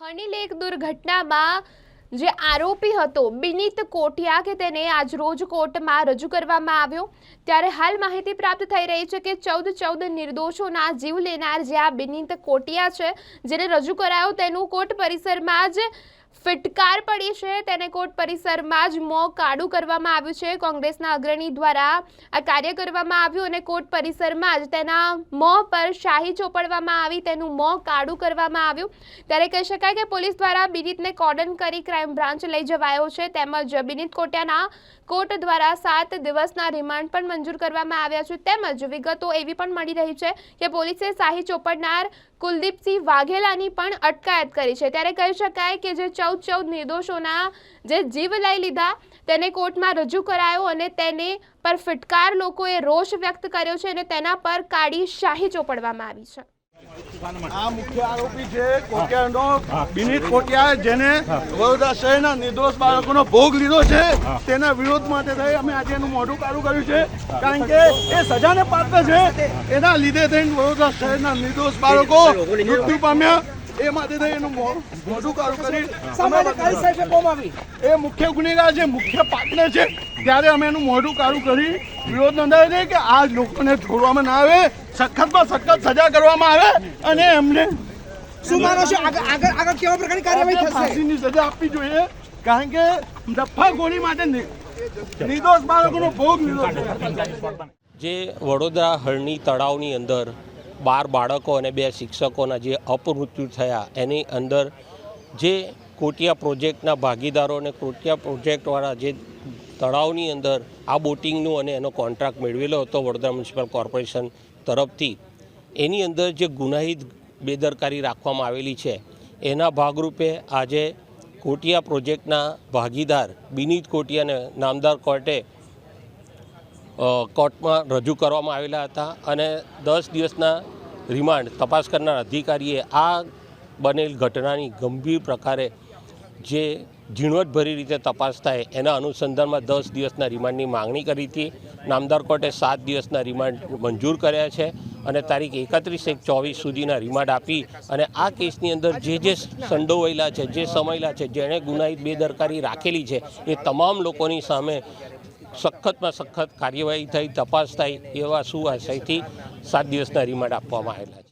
હનીલેક દુર્ઘટનામાં જે આરોપી હતો, બિનીત કોઠિયા કે તેને આજ રોજ કોર્ટમાં રજૂ કરવામાં આવ્યો. ત્યારે હાલ માહિતી પ્રાપ્ત થઈ રહી છે કે ચૌદ ચૌદ નિર્દોષોના જીવ લેનાર જે આ બિનીત કોટિયા છે, જેને રજૂ કરાયો તેનું કોર્ટ પરિસરમાં જ ફિટકાર પડી છે. તેને કોર્ટ પરિસરમાં જ મોં કાળું કરવામાં આવ્યું છે. કોંગ્રેસના અગ્રણી દ્વારા આ કાર્ય કરવામાં આવ્યું અને કોર્ટ પરિસરમાં જ તેના મોં પર શાહી ચોપડવામાં આવી, તેનું મોં કાળું કરવામાં આવ્યું. ત્યારે કહી શકાય કે પોલીસ દ્વારા બિનિતને કોર્ડન કરી ક્રાઇમ બ્રાન્ચ લઈ જવાયો છે. તેમજ બિનીત કોટિયાના કોર્ટ દ્વારા સાત દિવસના રિમાન્ડ પણ મંજૂર કરવામાં આવ્યા છે. તેમજ વિગતો એવી પણ મળી રહી છે કે પોલીસે શાહી ચોપડનાર કુલદીપસિંહ વાઘેલાની પણ અટકાયત કરી છે. ત્યારે કહી શકાય કે જે ચૌદ ચૌદ નિર્દોષોના જે જીવ લઈ લીધા તેને કોર્ટમાં રજૂ કરાયો અને તેને પર ફિટકાર લોકોએ રોષ વ્યક્ત કર્યો છે અને તેના પર કાળી શાહી ચોપડવામાં આવી છે. આ મુખ્ય આરોપી છે કોટિયાનો બિનીત કોટિયા જેને વડોદરા શહેરના નિર્દોષ બાળકોનો ભોગ લીધો છે તેના વિરોધ માટે થઈ અમે આજે એનું મોઢું કાળું કર્યું છે. કારણ કે એ સજાને પાત્ર છે. એના લીધે થઈને વડોદરા શહેરના નિર્દોષ બાળકો મૃત્યુ પામ્યા. એ માટે એનું મો- મોઢું કાળું કરી. સામાન્ય કાળી સાહેબે કોમ આવી. એ મુખ્ય ગુનેગાર છે મુખ્ય પાર્ટનર છે. ત્યારે અમે એનું મોઢું કાળું કરી વિરોધ નોંધાવ્યો છે કે આ લોકોને છોડવામાં ના આવે સખતમાં સખત સજા કરવામાં આવે અને એમને શું માનો છો? આગળ આગળ આગળ કેવા પ્રકારની કાર્યવાહી થશે? ફાંસીની સજા આપવી જોઈએ કારણ કે દફાગોળી માટે નિ- નિર્દોષ બાળકોનો ભોગ લીધો છે. જે વડોદરા હરણી તળાવની અંદર બાર બાળકો અને બે શિક્ષકોના જે અપમૃત્યુ થયા, એની અંદર જે કોટિયા પ્રોજેક્ટના ભાગીદારો અને કોટિયા પ્રોજેક્ટવાળા જે તળાવની અંદર આ બોટિંગનું અને એનો કોન્ટ્રાક્ટ મેળવેલો હતો વડોદરા મ્યુનિસિપલ કોર્પોરેશન તરફથી, એની અંદર જે ગુનાહિત બેદરકારી રાખવામાં આવેલી છે, એના ભાગરૂપે આજે કોટિયા પ્રોજેક્ટના ભાગીદાર બિનીત કોટિયાને નામદાર કોર્ટે કોર્ટમાં રજૂ કરવામાં આવેલા હતા અને દસ દિવસના રિમાન્ડ તપાસ કરનાર અધિકારીએ આ બનેલ ઘટનાની ગંભીર પ્રકારે જે ઝીણવટભરી રીતે તપાસ થાય એના અનુસંધાનમાં દસ દિવસના રિમાન્ડની માંગણી કરી હતી. નામદાર કોર્ટે સાત દિવસના રિમાન્ડ મંજૂર કર્યા છે અને તારીખ એકત્રીસ એક ચોવીસ સુધીના રિમાન્ડ આપી અને આ કેસની અંદર જે જે સંડોવાયેલા છે, જે સમયેલા છે, જેણે ગુનાહિત બેદરકારી રાખેલી છે, એ તમામ લોકોની સામે સખતમાં સખત કાર્યવાહી થઈ તપાસ થાય એવા સુઆશયથી સાત દિવસના રિમાન્ડ આપવામાં આવેલા છે